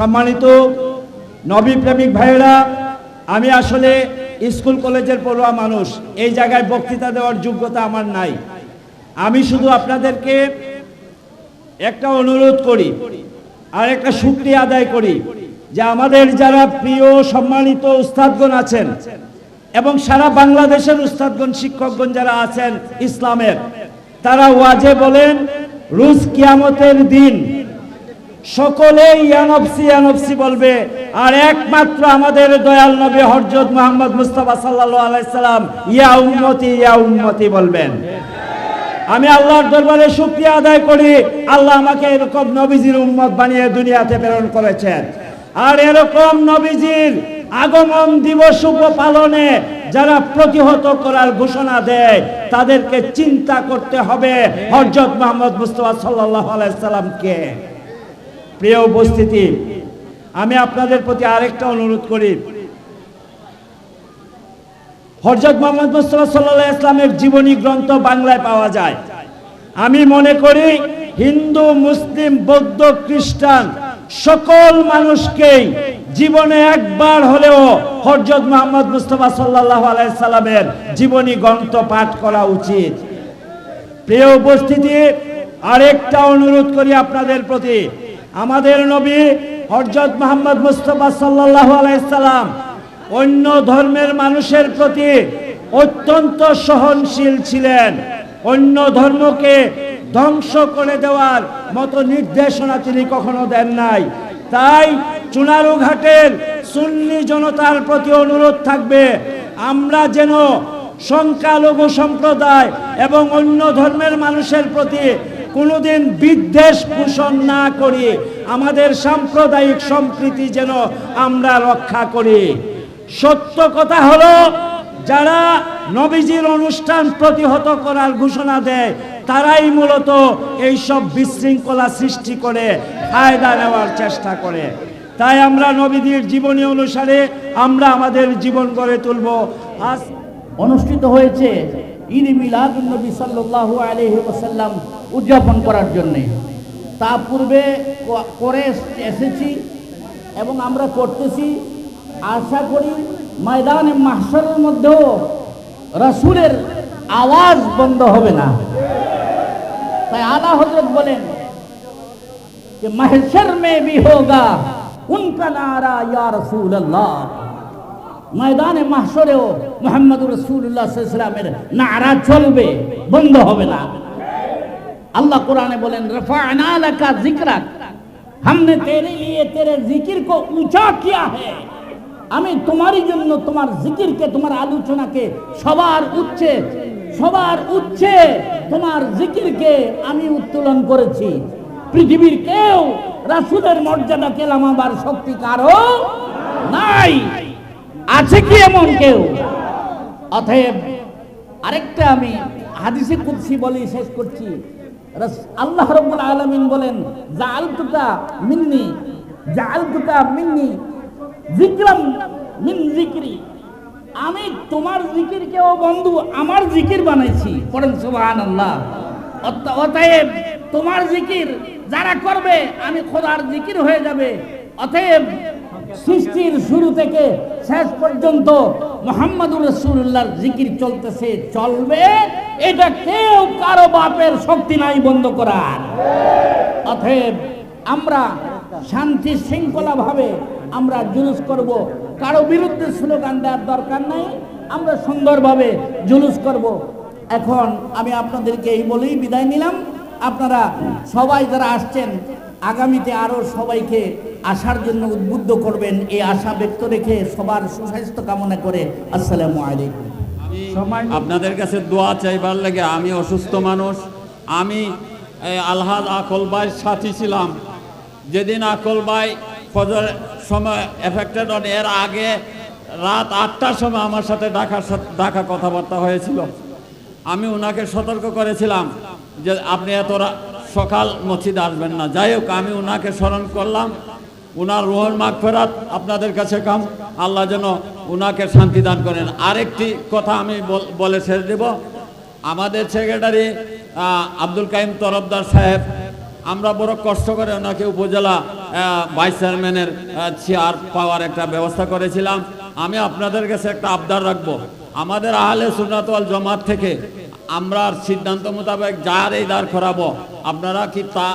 সম্মানিত নবী প্রেমিক ভাইয়েরা, আমি আসলে স্কুল কলেজের পড়ুয়া মানুষ, এই জায়গায় বক্তৃতা দেওয়ার যোগ্যতা আমার নাই। আমি শুধু আপনাদেরকে একটা অনুরোধ করি আর একটা শুক্রিয়া আদায় করি যে আমাদের যারা প্রিয়, সম্মানিত উস্তাদগণ আছেন এবং সারা বাংলাদেশের উস্তাদগণ, শিক্ষকগণ যারা আছেন ইসলামের, তারা ওয়াজে বলেন, রুজ কিয়ামতের দিন সকলে ইয়ানফসি ইয়ানফসি বলবে। আর একমাত্র আমাদের দয়াল নবী হরজত মোহাম্মদ মুস্তাফা সাল্লাল্লাহু আলাইহি সাল্লাম ইয়া উম্মতি ইয়া উম্মতি বলবেন। আমি আল্লাহর দরবারে শুকরিয়া আদায় করি। আল্লাহ আমাকে এরকম নবীজির উম্মত বানিয়ে দুনিয়াতে প্রেরণ করেছেন। আর এরকম নবীজির আগমন দিবস পালনে যারা প্রতিহত করার ঘোষণা দেয়, তাদেরকে চিন্তা করতে হবে হরজত মোহাম্মদ মুস্তফা সাল্লাহ আলাইসাল্লামকে প্রিয় উপস্থিতি, আমি আপনাদের প্রতি আরেকটা অনুরোধ করি। হরজত মোহাম্মদ মুস্তফা সাল্লাহ ইসলামের জীবনী গ্রন্থ বাংলায় পাওয়া যায়। আমি মনে করি, হিন্দু, মুসলিম, বৌদ্ধ, খ্রিস্টান সকল মানুষকেই জীবনে একবার হলেও হরজত মোহাম্মদ মুস্তফা সাল্লাহ আলাইসাল্লামের জীবনী গ্রন্থ পাঠ করা উচিত। প্রিয় উপস্থিতি, আরেকটা অনুরোধ করি আপনাদের প্রতি। আমাদের নবী হরজত মোহাম্মদ মুস্তফা সাল্লাহ আলাইসাল্লাম অন্য ধর্মের মানুষের প্রতি অত্যন্ত সহনশীল ছিলেন। অন্য ধর্মকে ধ্বংস করে দেওয়ার মতো নির্দেশনা তিনি কখনো দেন নাই। তাই চুনারু ঘাটের সুন্নি জনতার প্রতি অনুরোধ থাকবে, আমরা যেন সংখ্যালঘু সম্প্রদায় এবং অন্য ধর্মের মানুষের প্রতি কোনোদিন বিদ্বেষ পোষণ না করি। আমাদের সাম্প্রদায়িক সম্প্রীতি যেন আমরা রক্ষা করি। সত্য কথা হলো, যারা নবীজির অনুষ্ঠান প্রতিহত করার ঘোষণা দেয়, তারাই মূলত এই সব বিশৃঙ্খলা সৃষ্টি করে, ফায়দা নেওয়ার চেষ্টা করে। তাই আমরা নবীজির জীবনী অনুসারে আমরা আমাদের জীবন গড়ে তুলব। আজ অনুষ্ঠিত হয়েছে ইনি মিলাদুলনবী সাল্লাহ আলহি ওসাল্লাম উদযাপন করার জন্যে। তা পূর্বে করে এসেছি এবং আমরা করতেছি। আশা করি ময়দানে মাহসরের মধ্যেও রসুলের আওয়াজ বন্ধ হবে না। তাই আলা হজরত বলেন যে মাহেশ্বর মে ভি হোগা, উনকা নারা ইয়া রসুল আল্লাহ ময়দানে মাহসরেও মোহাম্মদ রসুল্লাহামের নারা চলবে, বন্ধ হবে না। আল্লাহ কোরআনে বলেন রফা জিক্রা হামনে তেরে লিয়ে তেরে জিকির কো উঁচা কিয়া হ্যাঁ আমি তোমারই জন্য তোমার জিকিরকে তোমার আলোচনাকে সবার উচ্ছে সবার উচ্ছে তোমার জিকিরকে আমি উত্তোলন করেছি। পৃথিবীর কেউ রাসুলের মর্যাদা কেলামাবার শক্তি কারও নাই। আছে কি এমন কেউ? অতএব আরেকটা আমি হাদিসে কুদসি বলি, শেষ করছি। আল্লাহ রব্বুল আলামিন বলেন, জাআলতুকা মিন্নি জাআলতুকা মিন্নি, যিকরাম মিন যিকরি। আমি তোমার জিকিরকেও বন্ধু, আমার জিকির বানাইছি। পড়েন সুবহানাল্লাহ। অত- অতএব তোমার জিকির যারা করবে, আমি খোদার জিকির হয়ে যাবে। অতএব সৃষ্টির শুরু থেকে শেষ পর্যন্ত মোহাম্মদুর রসুল্লাহর জিকির চলতেছে, চলবে। এটা কেউ কারও বাপের শক্তি নাই বন্ধ করার। অতএব আমরা শান্তি শৃঙ্খলা ভাবে আমরা জুলুস করব। কারও বিরুদ্ধে স্লোগান দেওয়ার দরকার নাই। আমরা সুন্দরভাবে জুলুস করব। এখন আমি আপনাদেরকে এই বলেই বিদায় নিলাম। আপনারা সবাই যারা আসছেন আগামীতে আরও সবাইকে আসার জন্য উদ্বুদ্ধ করবেন এই আশা ব্যক্ত রেখে সবার সুস্বাস্থ্য কামনা করে আসসালামু আলাইকুম। সময় আপনাদের কাছে দোয়া চাইবার লাগে আমি অসুস্থ মানুষ আমি আলহাদ আকল ভাইয়ের সাথী ছিলাম। যেদিন আকল ভাই ফজর সময় এফেক্টেড অন এর আগে রাত আটটার সময় আমার সাথে ডাকার সাথে ডাকা কথাবার্তা হয়েছিল। আমি ওনাকে সতর্ক করেছিলাম। যে আপনি এত সকাল মসজিদে আসবেন না। যাই হোক, আমি ওনাকে স্মরণ করলাম। ওনার রোহন মাগ ফেরাত আপনাদের কাছে কাম। আল্লাহ যেন ওনাকে শান্তি দান করেন। আরেকটি কথা আমি বল- শেষ দেব। আমাদের সেক্রেটারি আব্দুল কাইম তরফদার সাহেব, আমরা বড় কষ্ট করে ওনাকে উপজেলা ভাইস চেয়ারম্যানের চেয়ার পাওয়ার একটা ব্যবস্থা করেছিলাম। আমি আপনাদের কাছে একটা আবদার রাখব। আমাদের আহলে সুন্নাত ওয়াল জমাত থেকে আমরা সিদ্ধান্ত মোতাবেক যার এই দাঁড় করাবো আপনারা কি তা,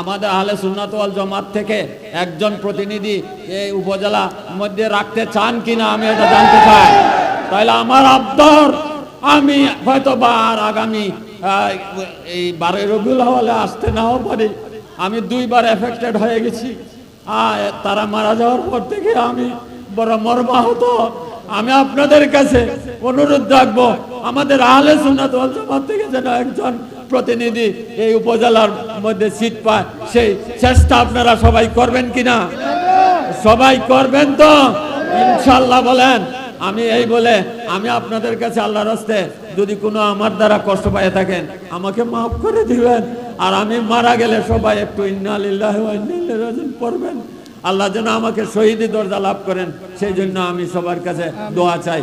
আমাদের আহলে সুন্নাত ওয়াল জমাত থেকে একজন প্রতিনিধি এই উপজেলা মধ্যে রাখতে চান কিনা আমি এটা জানতে চাই। তাহলে আমার আবদার, আমি হয়তো বা আর আগামী এই বারোই রবিউল হলে আসতে নাও পারি। আমি দুইবার এফেক্টেড হয়ে গেছি। আর তারা মারা যাওয়ার পর থেকে আমি বড় মর্মাহত। আমি আপনাদের কাছে অনুরোধ রাখব আমাদের আহলে সুন্নাত ওয়াল জামাত থেকে যেন একজন প্রতিনিধি এই উপজেলার মধ্যে সিট পায়, সেই চেষ্টা আপনারা সবাই করবেন কিনা? সবাই করবেন তো? ইনশাল্লাহ বলেন। আমি এই বলে, আমি আপনাদের কাছে আল্লাহর রাস্তে যদি কোনো আমার দ্বারা কষ্ট পায়ে থাকেন, আমাকে মাফ করে দিবেন। আর আমি মারা গেলে সবাই একটু ইন্না লিল্লাহি ওয়া ইন্না ইলাইহি রাজিউন পড়বেন। আল্লাহ যেন আমাকে শহীদি দরজা লাভ করেন, সেই জন্য আমি সবার কাছে দোয়া চাই।